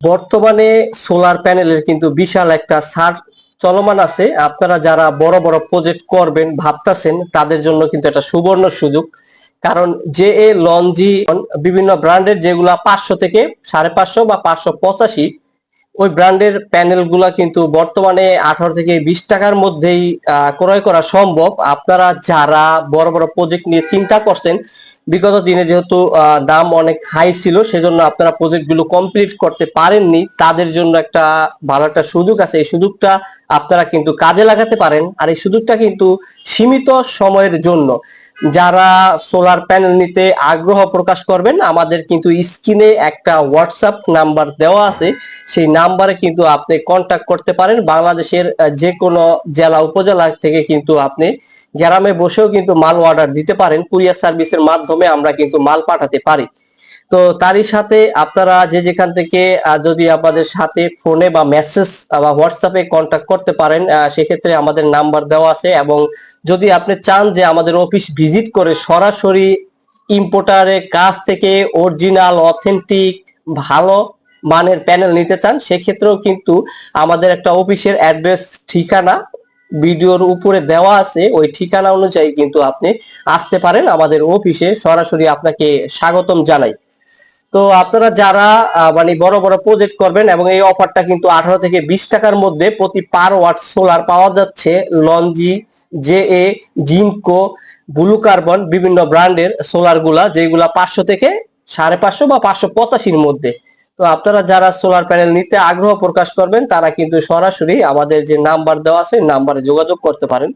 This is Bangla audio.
বর্তমানে সোলার প্যানেলের কিন্তু বিশাল একটা সার চলমান আছে। আপনারা যারা বড় বড় প্রজেক্ট করবেন, ভাবতাছেন, তাদের জন্য কিন্তু এটা সুবর্ণ সুযোগ। কারণ যে এ লঞ্জি, বিভিন্ন ব্র্যান্ডের যেগুলা পাঁচশো থেকে সাড়ে পাঁচশো বা পাঁচশো পঁচাশি, ওই ব্র্যান্ডের প্যানেলগুলা কিন্তু বর্তমানে আঠারো থেকে বিশ টাকার মধ্যেই ক্রয় করা সম্ভব। আপনারা যারা বড় বড় প্রজেক্ট নিয়ে চিন্তা করছেন বিগত দিনে যেহেতু দাম অনেক হাই ছিল, সেজন্য আপনারা প্রজেক্টগুলো কমপ্লিট করতে পারেননি। তাদের জন্য একটা ভালো একটা সুযোগ আছে। এই সুযোগটা আপনারা কিন্তু কাজে লাগাতে পারেন। আর এই সুযোগটা কিন্তু সীমিত সময়ের জন্য। যারা সোলার প্যানেল নিতে আগ্রহ প্রকাশ করবেন, আমাদের কিন্তু স্ক্রিনে একটা হোয়াটসঅ্যাপ নাম্বার দেওয়া আছে। সেই নাম্বারে কিন্তু আপনি কন্টাক্ট করতে পারেন। বাংলাদেশের যে কোনো জেলা, উপজেলা থেকে কিন্তু আপনি গ্রামে বসেও কিন্তু মাল অর্ডার দিতে পারেন। কুরিয়ার সার্ভিসের মাধ্যমে আমরা কিন্তু মাল পাঠাতে পারি। তো তারই সাথে আপনারা যে যেখান থেকে যদি আমাদের সাথে ফোনে বা মেসেজ বা হোয়াটসঅ্যাপে কন্টাক্ট করতে পারেন সেক্ষেত্রে আমাদের নাম্বার দেওয়া আছে এবং যদি আপনি চান যে আমাদের অফিস ভিজিট করে সরাসরি ইম্পোর্টারের কাছ থেকে অরিজিনাল অথেন্টিক ভালো মানের প্যানেল নিতে চান, সেক্ষেত্রেও কিন্তু আমাদের একটা অফিসের অ্যাড্রেস ঠিকানা ভিডিওর উপরে দেওয়া আছে, ওই ঠিকানা অনুযায়ী কিন্তু আপনি আসতে পারেন আমাদের অফিসে। সরাসরি আপনাকে স্বাগতম জানাই। তো আপনারা যারা মানে বড় বড় প্রজেক্ট করবেন এবং এই অফারটা কিন্তু আঠারো থেকে বিশ টাকার মধ্যে প্রতি পার ওয়াট সোলার পাওয়া যাচ্ছে LONGi J A Jinko blue carbon বিভিন্ন ব্র্যান্ডের সোলারগুলা যেগুলা পাঁচশো থেকে সাড়ে পাঁচশো বা পাঁচশো পঁচাশির মধ্যে। তো আপনারা যারা সোলার প্যানেল নিতে আগ্রহ প্রকাশ করবেন, তারা কিন্তু সরাসরি আমাদের যে নাম্বার দেওয়া আছে নাম্বারে যোগাযোগ করতে পারেন।